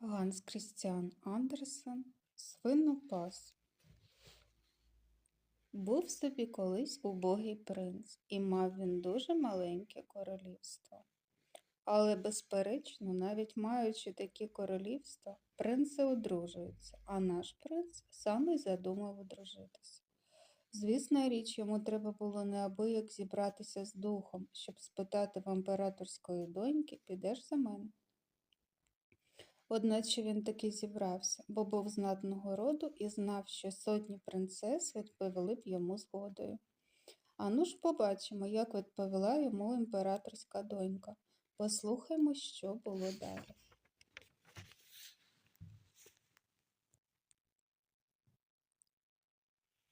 Ганс Крістіан Андерсен Свинопас Був собі колись убогий принц, і мав він дуже маленьке королівство. Але, безперечно, навіть маючи такі королівства, принци одружуються, а наш принц сам і задумав одружитися. Звісна річ, йому треба було неабияк зібратися з духом, щоб спитати в імператорської доньки, підеш за мене. Одначе він таки зібрався, бо був знатного роду і знав, що сотні принцес відповіли б йому згодою. Ану ж побачимо, як відповіла йому імператорська донька. Послухаймо, що було далі.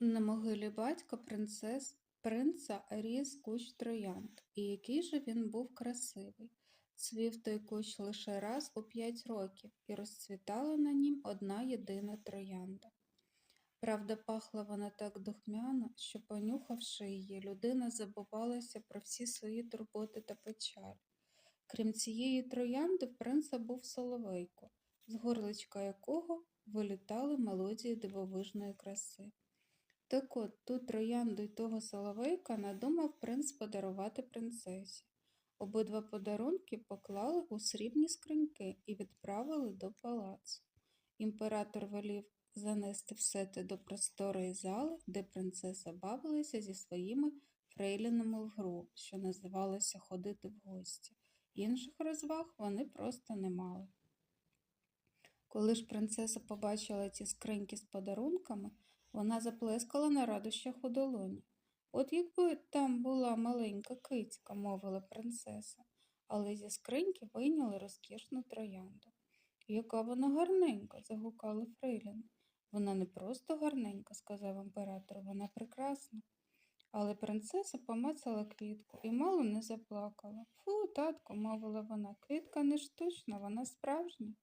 На могилі батька принцес принца ріс кущ троянд, і який же він був красивий. Цвів той кущ лише раз у п'ять років, і розцвітала на нім одна єдина троянда. Правда, пахла вона так духмяно, що, понюхавши її, людина забувалася про всі свої турботи та печалі. Крім цієї троянди, в принца був соловейко, з горличка якого вилітали мелодії дивовижної краси. Так от ту троянду й того соловейка надумав принц подарувати принцесі. Обидва подарунки поклали у срібні скриньки і відправили до палацу. Імператор велів занести все те до просторої зали, де принцеса бавилася зі своїми фрейлінами в гру, що називалося ходити в гості. Інших розваг вони просто не мали. Коли ж принцеса побачила ці скриньки з подарунками, вона заплескала на радощах у долоні. От якби там була маленька кицька, мовила принцеса, але зі скриньки вийняли розкішну троянду. Яка вона гарненька, загукали Фрейлін. Вона не просто гарненька, сказав імператор, вона прекрасна. Але принцеса помацала квітку і мало не заплакала. Фу, татко, мовила вона, квітка не штучна, вона справжня.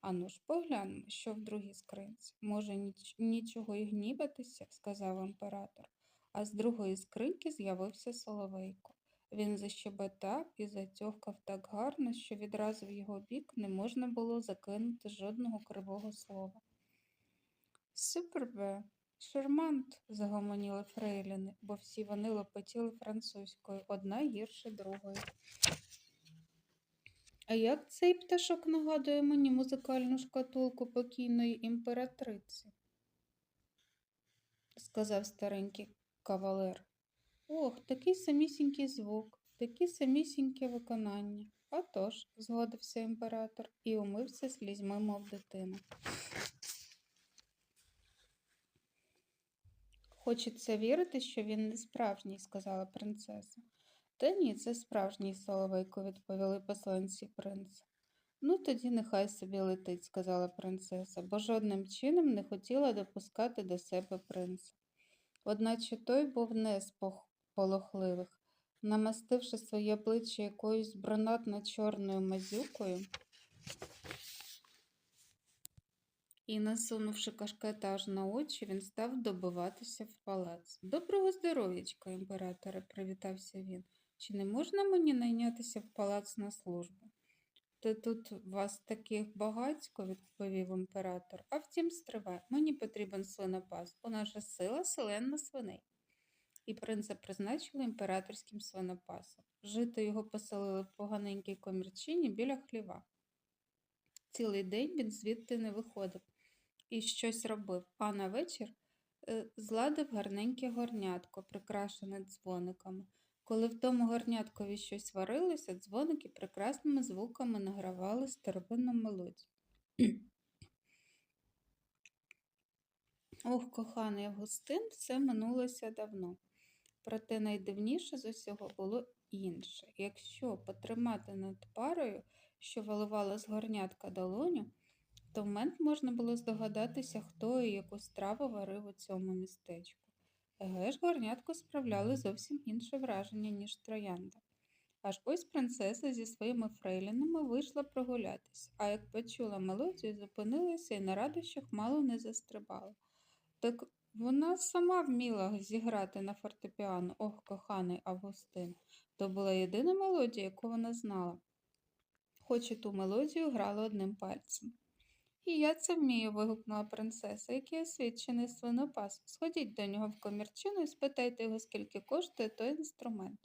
Ану ж поглянемо, що в другій скринці. Може, ніч... нічого й гніватися, сказав імператор а з другої скриньки з'явився соловейко. Він защебетав і затьохкав так гарно, що відразу в його бік не можна було закинути жодного кривого слова. Супербе, шармант, загомоніли фрейліни, бо всі вони лопотіли французькою, одна гірше другої. А як цей пташок нагадує мені музикальну шкатулку покійної імператриці? сказав старенький кавалер. Ох, такий самісінький звук, такі самісіньке виконання. «А тож», – згодився імператор і умився слізьми, мов дитина. Хочеться вірити, що він не справжній, сказала принцеса. Та ні, це справжній соловейко, відповіли посланці принца. Ну, тоді нехай собі летить, сказала принцеса, бо жодним чином не хотіла допускати до себе принца. Одначе той був не з полохливих. Намастивши своє обличчя якоюсь бронатно чорною мазюкою і, насунувши кашкетаж на очі, він став добиватися в палац. Доброго здоров'ячка, імператоре, привітався він. Чи не можна мені найнятися в палац на службу? То тут вас таких багатько, відповів імператор. А втім, стривай, мені потрібен свинопас, у нас же сила селенна свиней. І принца призначили імператорським свинопасом. Жити його поселили в поганенькій комірчині біля хліва. Цілий день він звідти не виходив і щось робив, а на вечір е, зладив гарненьке горнятко, прикрашене дзвониками. Коли в тому горняткові щось варилося, дзвоники прекрасними звуками награвали старовинну мелодію. Ох, коханий Августин, все минулося давно. Проте найдивніше з усього було інше. Якщо потримати над парою, що виливала з горнятка долоню, то в момент можна було здогадатися, хто і яку страву варив у цьому містечку. Еге ж горнятко справляли зовсім інше враження, ніж троянда. Аж ось принцеса зі своїми фрейлінами вийшла прогулятись, а як почула мелодію, зупинилася і на радощах мало не застрибала. Так вона сама вміла зіграти на фортепіано, ох, коханий Августин. То була єдина мелодія, яку вона знала, хоч і ту мелодію грала одним пальцем. І я це вмію, вигукнула принцеса, який освічений свинопас. Сходіть до нього в комірчину і спитайте його, скільки коштує той інструмент.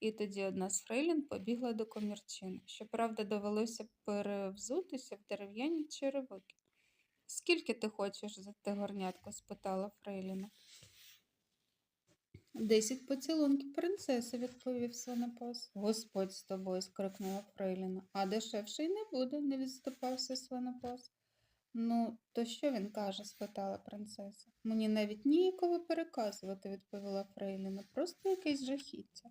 І тоді одна з фрейлін побігла до комірчини. Щоправда, довелося перевзутися в дерев'яні черевики. Скільки ти хочеш за те горнятко? спитала Фрейліна. Десять поцілунків принцеси, відповів свинопас. Господь з тобою, скрикнула Фрейліна. А дешевше й не буде, не відступався свинопас. Ну, то що він каже? спитала принцеса. Мені навіть ніяково переказувати, відповіла Фрейліна, просто якесь жахіття.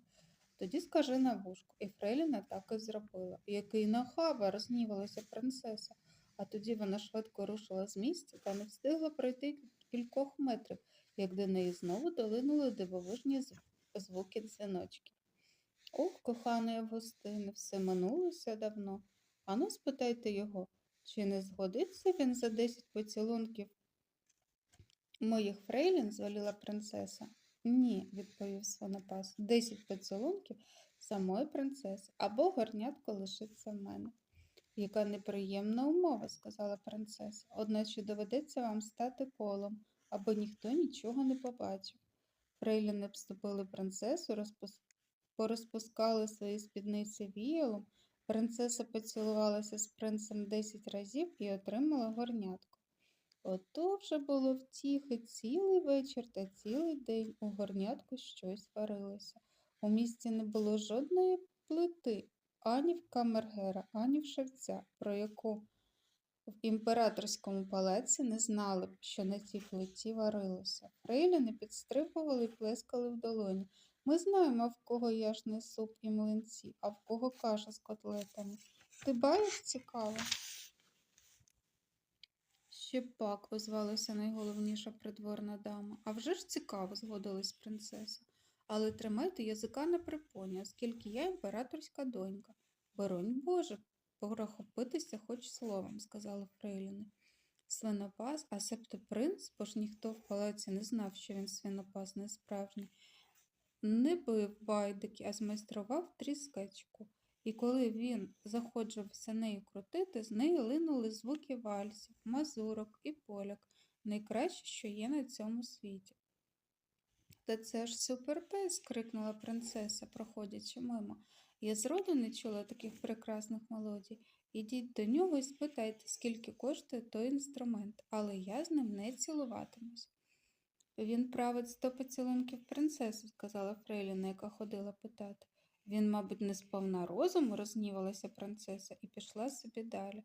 Тоді скажи на вушку. І Фрейліна так і зробила. Який нахаба, рознівалася принцеса. А тоді вона швидко рушила з місця та не встигла пройти кількох метрів, як до неї знову долинули дивовижні звуки дзвіночків. Ох, коханий Августине, все минулося давно. Ану, спитайте його, чи не згодиться він за десять поцілунків моїх фрейлін, звеліла принцеса. Ні, відповів свинопас, десять поцілунків самої принцеси або горнятко лишиться в мене. Яка неприємна умова, сказала принцеса, одначе доведеться вам стати колом, аби ніхто нічого не побачив. Фрейліни обступили принцесу, розпус... порозпускали свої спідниці віялом. Принцеса поцілувалася з принцем десять разів і отримала горнятко. Ото вже було втіхи цілий вечір та цілий день у горнятку щось варилося. У місті не було жодної плити, ані в камергера, ані в шевця, про яку в імператорському палаці не знали б, що на цій плиті варилося. Фрейліни підстрибували і плескали в долоні. Ми знаємо, в кого яшний суп і млинці, а в кого каша з котлетами. Ти баєш цікаво? Ще пак, озвалася найголовніша придворна дама. А вже ж цікаво, згодилась принцеса. Але тримайте язика на припоні, оскільки я імператорська донька. Боронь Боже, порахопитися хоч словом, сказала Фрейліни. Свинопас, а себто принц, бо ж ніхто в палаці не знав, що він свинопас не справжній, не бив байдики, а змайстрував тріскачку. І коли він заходжувався нею крутити, з неї линули звуки вальсів, мазурок і поляк, найкраще, що є на цьому світі. Та це ж суперпес, крикнула принцеса, проходячи мимо. Я зроду не чула таких прекрасних мелодій. Ідіть до нього і спитайте, скільки коштує той інструмент, але я з ним не цілуватимусь. Він править сто поцілунків принцеси, сказала Фрейліна, яка ходила питати. Він, мабуть, не сповна розуму, рознівалася принцеса і пішла собі далі.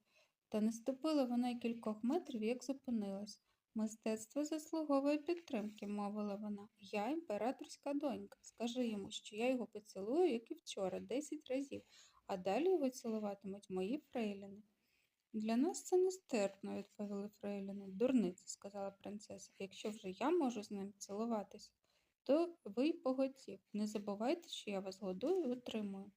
Та не ступила вона й кількох метрів, як зупинилась. Мистецтво заслуговує підтримки, мовила вона. Я імператорська донька. Скажи йому, що я його поцілую, як і вчора, десять разів, а далі його цілуватимуть мої фрейліни. Для нас це нестерпно, відповіли фрейліни. Дурниця, сказала принцеса. Якщо вже я можу з ним цілуватися, то ви й поготів. Не забувайте, що я вас годую і утримую.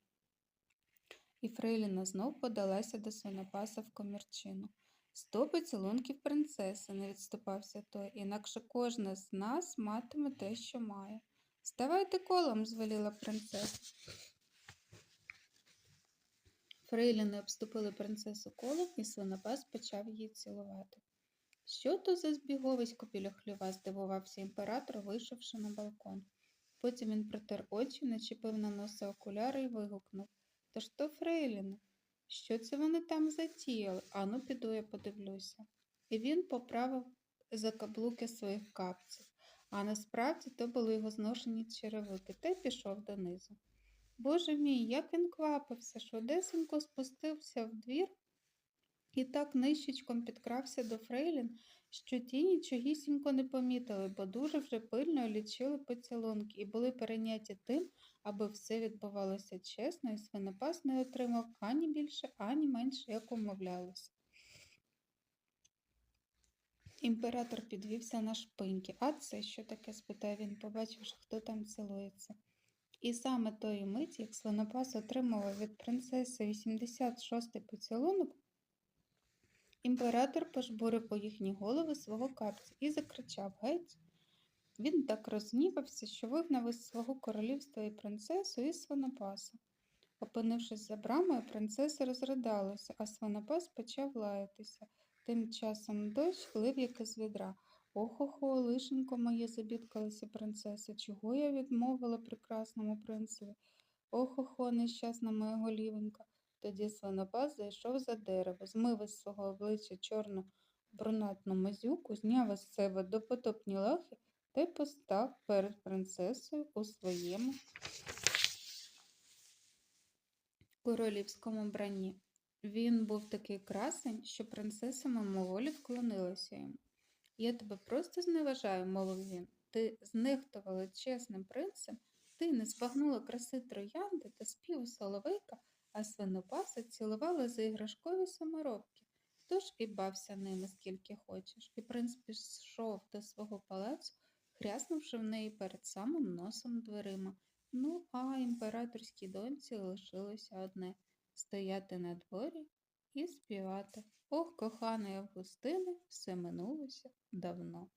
І Фрейліна знов подалася до свинопаса в комірчину. Сто поцілунків принцеси, не відступався той, інакше кожна з нас матиме те, що має. Ставайте колом, звеліла принцеса. Фрейліни обступили принцесу колом, і свинопас почав її цілувати. Що то за збіговисько біля хліва, здивувався імператор, вийшовши на балкон. Потім він протер очі, начепив на носа окуляри і вигукнув Та ж то Фрейліни, що це вони там затіяли? Ану, піду я подивлюся. І він поправив закаблуки своїх капців, а насправді то були його зношені черевики, та й пішов донизу. Боже мій, як він квапився, швидесенько спустився в двір і так нищечком підкрався до Фрейлін, що ті нічогісінько не помітили, бо дуже вже пильно лічили поцілунки і були перейняті тим, аби все відбувалося чесно, і свинопас не отримав ані більше, ані менше, як умовлялося. Імператор підвівся на шпиньки. А це що таке? спитав він, побачивши, хто там цілується. І саме тої миті, як свинопас отримував від принцеси 86-й поцілунок, імператор пожбурив по їхні голови свого капця і закричав геть. Він так рознівався, що вигнав із свого королівства і принцесу, і свинопаса. Опинившись за брамою, принцеса розридалася, а свинопас почав лаятися. Тим часом дощ лив як із відра. Охо-хо, лишенько моє, забідкалася принцеса. Чого я відмовила прекрасному принцеві? Охо-хо, нещасна моя голівенька. Тоді свинопас зайшов за дерево, змив із свого обличчя чорну брунатну мазюку, зняв із себе допотопні лахи та й постав перед принцесою у своєму королівському бранні. Він був такий красень, що принцеса мимоволі вклонилася йому. Я тебе просто зневажаю, мовив він. Ти знехтувала чесним принцем, ти не збагнула краси троянди та співу соловейка, а свинопаса цілувала за іграшкові саморобки. Тож і бався ними скільки хочеш. І принц пішов до свого палацу, хряснувши в неї перед самим носом дверима. Ну, а імператорській доньці лишилося одне стояти на дворі і співати. Ох, коханий Августине, все минулося давно.